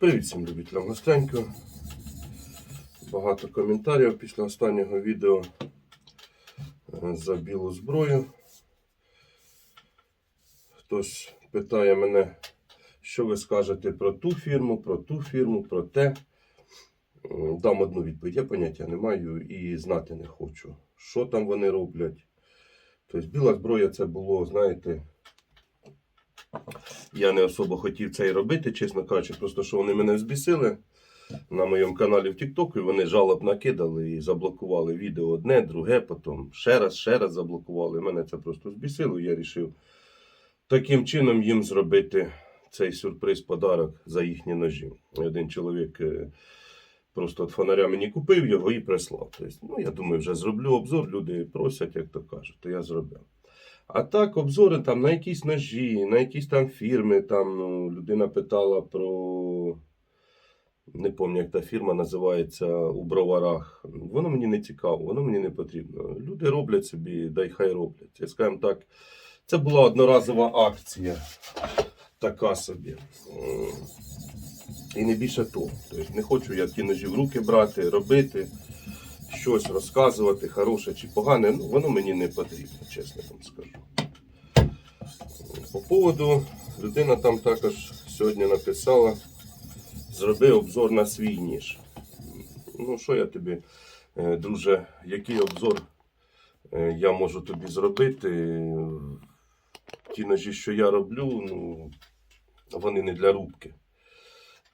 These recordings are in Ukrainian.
Привіт всім любителям гостенького. Багато коментарів після останнього відео е, за білу зброю. Хтось питає мене, що ви скажете про ту фірму, про ту фірму, про те. Дам одну відповідь. Я поняття не маю і знати не хочу. Що там вони роблять. Тобто біла зброя це було, знаєте, я не особо хотів це і робити, чесно кажучи, просто що вони мене взбісили на моєму каналі в TikTok, і вони жалоб накидали і заблокували відео одне, друге, потім ще раз, ще раз заблокували. Мене це просто збісило. Я вирішив таким чином їм зробити цей сюрприз подарок за їхні ножі. Один чоловік е, просто от фонаря мені купив його і прислав. Тобто, ну, я думаю, вже зроблю обзор, люди просять, як то кажуть, то я зробив. А так, обзори там на якісь ножі, на якісь там фірми. Там ну, людина питала про. Не пам'ятаю, як та фірма називається у броварах. Воно мені не цікаво, воно мені не потрібно. Люди роблять собі, дай хай роблять. Я скажімо так, це була одноразова акція. Така собі. І не більше того. Тобто не хочу я ті ножі в руки брати, робити, щось розказувати, хороше чи погане. Ну, воно мені не потрібно, чесно вам скажу. По поводу, людина там також сьогодні написала, зроби обзор на свій ніж. Ну, що я тобі, е, друже, який обзор е, я можу тобі зробити? Ті ножі, що я роблю, ну, вони не для рубки.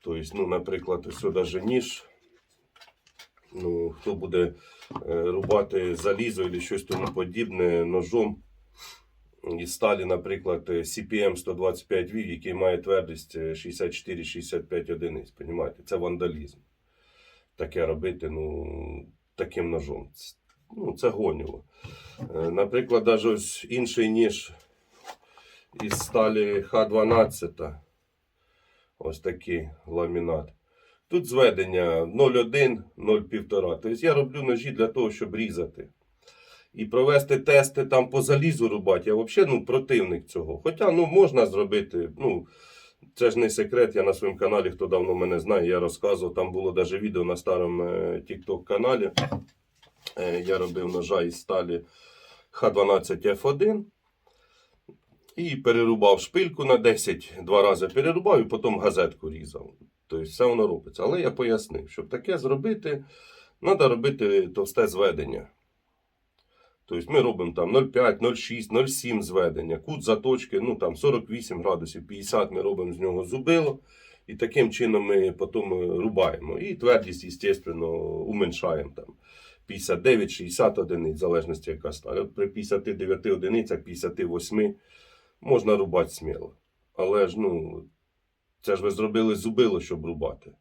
Тобто, ну, наприклад, ось даже ніж. Ну, хто буде е, рубати залізо або щось тому подібне ножом із сталі, наприклад, е, CPM 125 V, який має твердість е, 64-65 одиниць. Понімаєте? Це вандалізм. Таке робити ну, таким ножом. Ну, це гоніло. Е, Наприклад, навіть ось інший ніж із сталі Х12. Ось такий ламінат. Тут зведення 0,1, 0,1,5. Тобто я роблю ножі для того, щоб різати. І провести тести там по залізу рубати. Я взагалі ну, противник цього. Хоча ну, можна зробити. Ну, це ж не секрет. Я на своєму каналі, хто давно мене знає, я розказував. Там було навіть відео на старому е, TikTok каналі. Е, я робив ножа із сталі Х12F1. І перерубав шпильку на 10, два рази перерубав і потім газетку різав. Тобто все воно робиться. Але я пояснив, щоб таке зробити, треба робити товсте зведення. Тобто ми робимо там 0,5, 0,6, 0,7 зведення. Кут заточки, ну там 48 градусів, 50 ми робимо з нього зубило. І таким чином ми потім е, рубаємо. І твердість, звісно, уменшаємо там 59-60 одиниць, в залежності яка сталь. От при 59 одиницях, 58 можна рубати сміло. Але ж, ну, це ж ви зробили зубило, щоб рубати.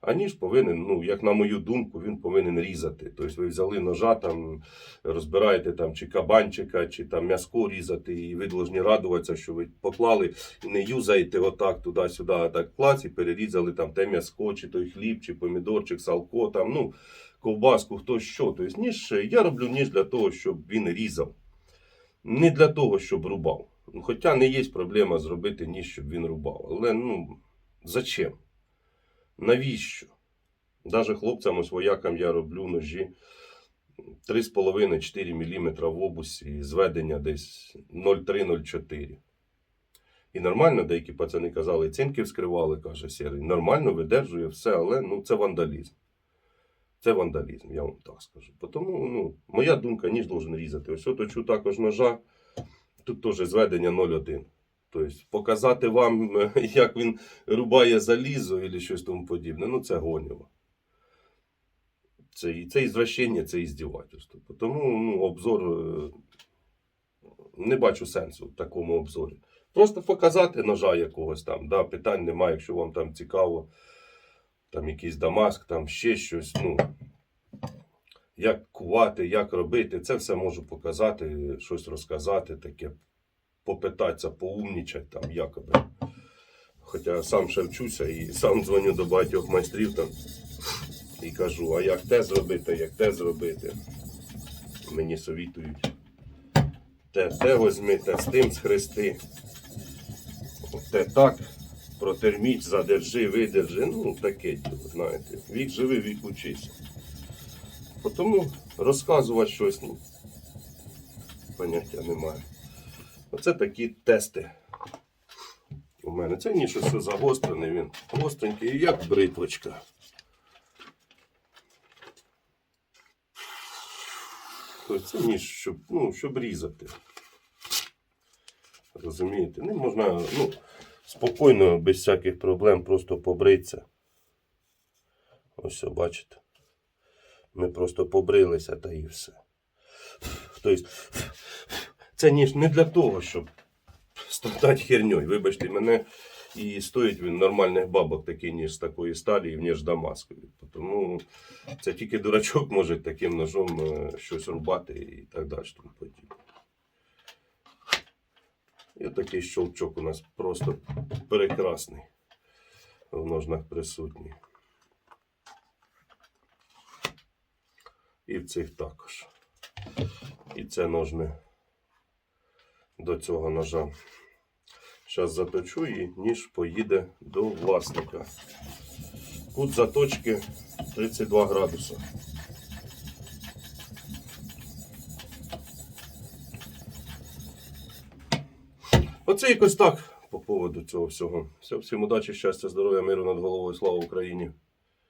А ніж повинен, ну, як на мою думку, він повинен різати. Тобто ви взяли ножа, там, розбираєте там, чи кабанчика, чи там м'яско різати, і ви повинні радуватися, що ви поклали і не юзаєте отак туди-сюди, а так клац, і перерізали там те м'яско, чи той хліб, чи помідорчик, салко, там, ну, ковбаску, хто що. Тобто, ніж, я роблю ніж для того, щоб він різав. Не для того, щоб рубав. Ну, Хоча не є проблема зробити ніж, щоб він рубав. Але ну, зачем? Навіщо? Даже хлопцям, ось воякам я роблю ножі 3,5-4 мм в обусі, зведення десь 0,3-0,4. І нормально, деякі пацани казали, цинки вскривали, каже Сірий. Нормально видержує все, але ну, це вандалізм. Це вандалізм, я вам так скажу. Тому, ну, моя думка, ніж должен різати. Ось я точу також ножа, тут теж зведення 0,1. Тобто показати вам, як він рубає залізо або щось тому подібне, ну це гоніло. Це, і- це ізвращення, це іздівательство. Тому ну, обзор е, не бачу сенсу в такому обзорі. Просто показати ножа якогось там, да, питань немає, якщо вам там цікаво, там якийсь Дамаск, там ще щось. Ну, як кувати, як робити, це все можу показати, щось розказати, таке, попитатися, поумнічати там якоби. Хоча сам ще вчуся і сам дзвоню до багатьох майстрів там і кажу, а як те зробити, як те зробити. Мені совітують. Те, те возьми, те з тим схрести. Те так. протерміть, задержи, видержи. Ну, таке знаєте. Вік живи, вік учися. Тому розказувати щось, ну, поняття немає. Оце такі тести. У мене це ніж все загострений, він гостренький, як бритвочка. Тобто це ніж, щоб, ну, щоб різати. Розумієте? Не можна ну, спокійно, без всяких проблем, просто побритися. Ось, бачите. Ми просто побрилися та і все. Тобто, це ніж не для того, щоб страдати херньою. Вибачте, мене і стоїть він нормальних бабок, такий ніж з такої сталі, ніж Дамаскові. Тому це тільки дурачок може таким ножом е, щось рубати і так далі. Тому подібне. І такий щелчок у нас просто прекрасний. В ножнах присутній. І в цих також. І це ножне до цього ножа. Зараз заточу і ніж поїде до власника. Кут заточки 32 градуса. Оце якось так по поводу цього всього. Всім удачі, щастя, здоров'я, миру над головою. Слава Україні!